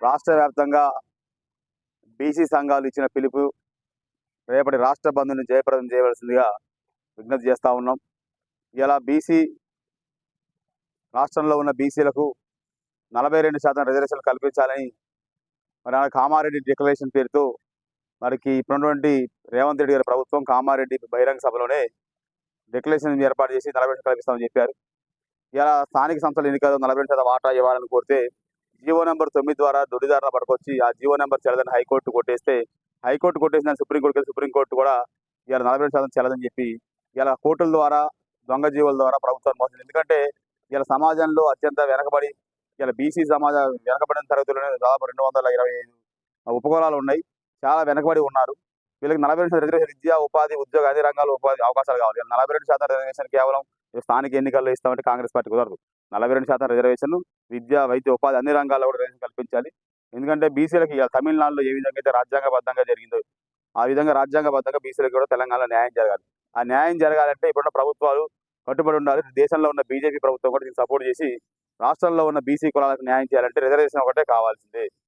రాష్ట్ర వ్యాప్తంగా బీసీ సంఘాలు ఇచ్చిన పిలుపు రేపటి రాష్ట్ర బంధుని జయప్రదం చేయవలసిందిగా విజ్ఞప్తి చేస్తూ ఉన్నాం. ఇలా బీసీ రాష్ట్రంలో ఉన్న బీసీలకు నలభై రెండు శాతం రిజర్వేషన్లు కల్పించాలని మరి ఆ కామారెడ్డి డిక్లరేషన్ పేరుతో మరికి ఇప్పుడున్నటువంటి రేవంత్ రెడ్డి గారి ప్రభుత్వం కామారెడ్డి బహిరంగ సభలోనే డిక్లరేషన్ ఏర్పాటు చేసి నలభై రెండు కల్పిస్తామని చెప్పారు. ఇలా స్థానిక సంస్థల ఎన్నికల్లో నలభై రెండు శాతం వాటా ఇవ్వాలని కోరితే జీవో నెంబర్ తొమ్మిది ద్వారా దొడిదారుల పట్టుకొచ్చి ఆ జీవో నెంబర్ చెల్లదని హైకోర్టు కొట్టేస్తే హైకోర్టు కొట్టేసిన సుప్రీంకోర్టుకి సుప్రీంకోర్టు కూడా ఇలా నలభై రెండు శాతం చెల్లదని చెప్పి ఇలా కోర్టుల ద్వారా దొంగ జీవుల ద్వారా ప్రభుత్వం మోసం ఎందుకంటే ఇలా సమాజంలో అత్యంత వెనకబడి ఇలా బీసీ సమాజ వెనకబడిన తరగతుల్లోనే దాదాపు రెండు వందల ఇరవై ఐదు ఉపకులాలు ఉన్నాయి. చాలా వెనకబడి ఉన్నారు. వీళ్ళకి నలభై రెండు శాతం రిజర్వేషన్ విద్య ఉపాధి ఉద్యోగ అన్ని రంగాలు ఉపాధి అవకాశాలు కావాలి. నలభై రెండు శాతం రిజర్వేషన్ కేవలం స్థానిక ఎన్నికల్లో ఇస్తామంటే కాంగ్రెస్ పార్టీ కుదరదు. నలభై రెండు శాతం రిజర్వేషన్ విద్య వైద్య ఉపాధి అన్ని రంగాల్లో కూడా రిజర్వేషన్ కల్పించాలి. ఎందుకంటే బీసీలకి తమిళనాడులో ఏ విధంగా అయితే రాజ్యాంగబద్ధంగా జరిగిందో ఆ విధంగా రాజ్యాంగబద్ధంగా బీసీలకు కూడా తెలంగాణలో న్యాయం జరగాలి. ఆ న్యాయం జరగాలంటే ఇప్పుడున్న ప్రభుత్వాలు కట్టుబడి ఉండాలి. దేశంలో ఉన్న బీజేపీ ప్రభుత్వం కూడా దీన్ని సపోర్ట్ చేసి రాష్ట్రంలో ఉన్న బీసీ కులాలకు న్యాయం చేయాలంటే రిజర్వేషన్ ఒకటే కావాల్సిందే.